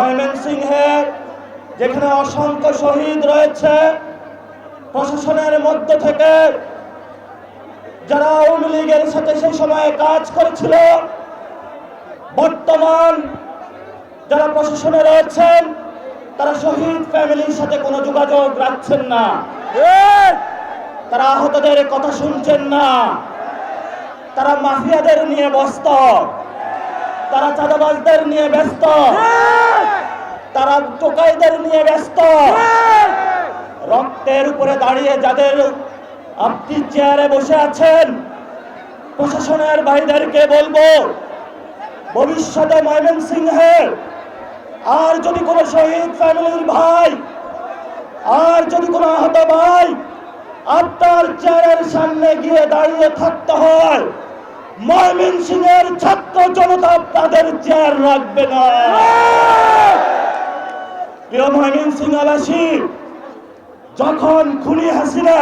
ময়মনসিংহে যেখানে অসংখ্য শহীদ রয়েছে প্রশাসনের মধ্য থেকে যারা আওয়ামী লীগের সাথে সেই সময়ে কাজ করেছিল বর্তমান যারা প্রশাসনে রয়েছেন তারা শহীদ ফ্যামিলির সাথে কোনো যোগাযোগ রাখছেন না। তারা আহতদের কথা শুনছেন না। তারা মাফিয়াদের নিয়ে ব্যস্ত। তারা চাঁদাবাজদের নিয়ে ব্যস্ত। তারা টোকাইদের নিয়ে ব্যস্ত। রক্তের উপরে দাঁড়িয়ে যাদের আপনি চেয়ারে বসে আছেন, প্রশাসনের ভাইদেরকে বলব, ভবিষ্যতে ময়মনসিংহে আর যদি কোনো শহীদ ফ্যামিলির ভাই, আর যদি কোনো আহত ভাই আপনার চেয়ারের সামনে গিয়ে দাঁড়িয়ে থাকতে হয় ময়মন সিংহের ছাত্র জনতা আপনাদের চেয়ার রাখবে না। যখন খুনি হাসিনা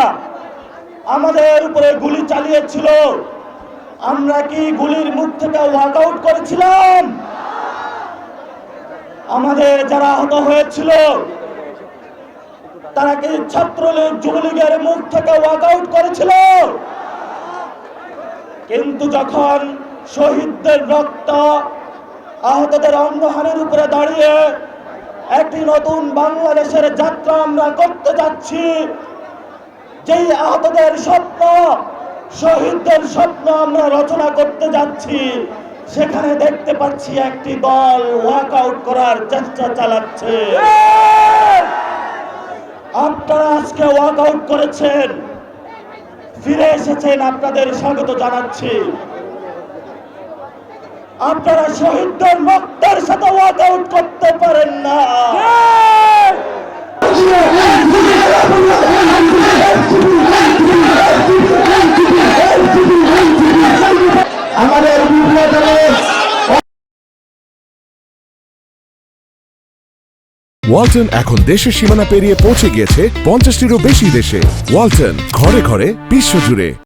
আমাদের উপরে গুলি চালিয়েছিল, আমরা কি গুলির মুখ থেকে ওয়াক আউট করেছিলাম? আমাদের যারা আহত হয়েছিল, তারা কি ছাত্রলীগ, যুবলীগের মুখ থেকে ওয়াক আউট করেছিল? কিন্তু যখন শহীদদের রক্ত আহতদের অঙ্গহানির উপরে দাঁড়িয়ে একটি নতুন বাংলাদেশের যাত্রা আমরা করতে যাচ্ছি। যেই আহতদের স্বপ্ন, শহীদদের স্বপ্ন আমরা রচনা করতে যাচ্ছি, সেখানে দেখতে পাচ্ছি একটি দল ওয়াক আউট করার চেষ্টা চালাচ্ছে। আপনারা আজকে ওয়াক আউট করেছেন, ফিরে এসেছেন, আপনাদের স্বাগত জানাচ্ছি। আপনারা শহীদদের রক্তের সাথে ওয়াক আউট করতে পারেন না। আমাদের ওয়ালটন এখন দেশের সীমানা পেরিয়ে পৌঁছে গিয়েছে পঞ্চাশটিরও বেশি দেশে। ওয়ালটন ঘরে ঘরে বিশ্বজুড়ে।